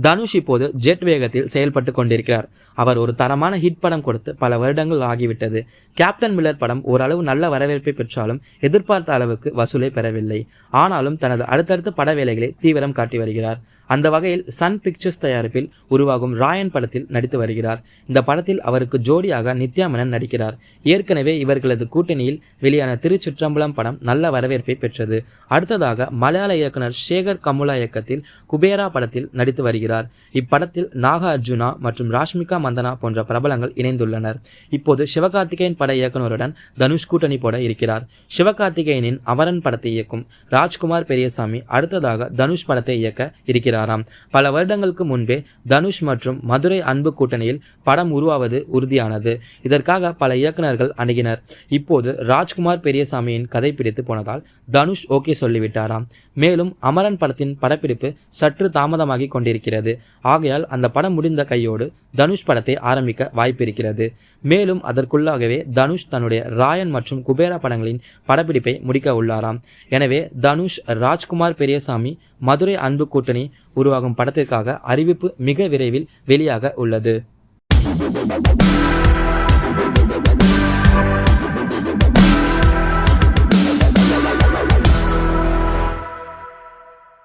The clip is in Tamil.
தனுஷ் இப்போது ஜெட் வேகத்தில் செயல்பட்டு கொண்டிருக்கிறார். அவர் ஒரு தரமான ஹிட் படம் கொடுத்து பல வருடங்கள் ஆகிவிட்டது. கேப்டன் மில்லர் படம் ஓரளவு நல்ல வரவேற்பை பெற்றாலும் எதிர்பார்த்த அளவுக்கு வசூலை பெறவில்லை. ஆனாலும் தனது அடுத்தடுத்த பட வேலைகளை தீவிரம் காட்டி வருகிறார். அந்த வகையில் சன் பிக்சர்ஸ் தயாரிப்பில் உருவாகும் ராயன் படத்தில் நடித்து வருகிறார். இந்த படத்தில் அவருக்கு ஜோடியாக நித்யா மேனன் நடிக்கிறார். ஏற்கனவே இவர்களது கூட்டணியில் வெளியான திருச்சிற்றம்பலம் படம் நல்ல வரவேற்பை பெற்றது. அடுத்ததாக மலையாள இயக்குனர் சேகர் கமுலா இயக்கத்தில் குபேரா படத்தில் நடித்து வருகிறார். இப்படத்தில் நாகார்ஜுனா மற்றும் ராஷ்மிகா மந்தனா போன்ற பிரபலங்கள் இணைந்துள்ளனர். இப்போது சிவகார்த்திகேயன் பட இயக்குனருடன் தனுஷ் கூட்டணி போட இருக்கிறார். சிவகார்த்திகேயனின் அமரன் படத்தை இயக்கும் ராஜ்குமார் பெரியசாமி அடுத்ததாக தனுஷ் படத்தை இயக்க இருக்கிறாராம். பல வருடங்களுக்கு முன்பே தனுஷ் மற்றும் மதுரை அன்பு கூட்டணியில் படம் உருவாவது உறுதியானது. இதற்காக பல இயக்குனர்கள் அணுகினர். இப்போது ராஜ்குமார் பெரியசாமியின் கதை பிடித்து போனதால் தனுஷ் ஓகே சொல்லிவிட்டாராம். மேலும் அமரன் படத்தின் படப்பிடிப்பு சற்று தாமதமாகி கொண்டிருக்கிறது. ஆகையால் அந்த படம் முடிந்த கையோடு தனுஷ் படத்தை ஆரம்பிக்க வாய்ப்பிருக்கிறது. மேலும் அதற்குள்ளாகவே தனுஷ் தன்னுடைய ராயன் மற்றும் குபேரா படங்களின் படப்பிடிப்பை முடிக்க உள்ளாராம். எனவே தனுஷ் ராஜ்குமார் பெரியசாமி மதுரை அன்பு கூட்டணி உருவாகும் படத்திற்காக அறிவிப்பு மிக விரைவில் வெளியாக உள்ளது.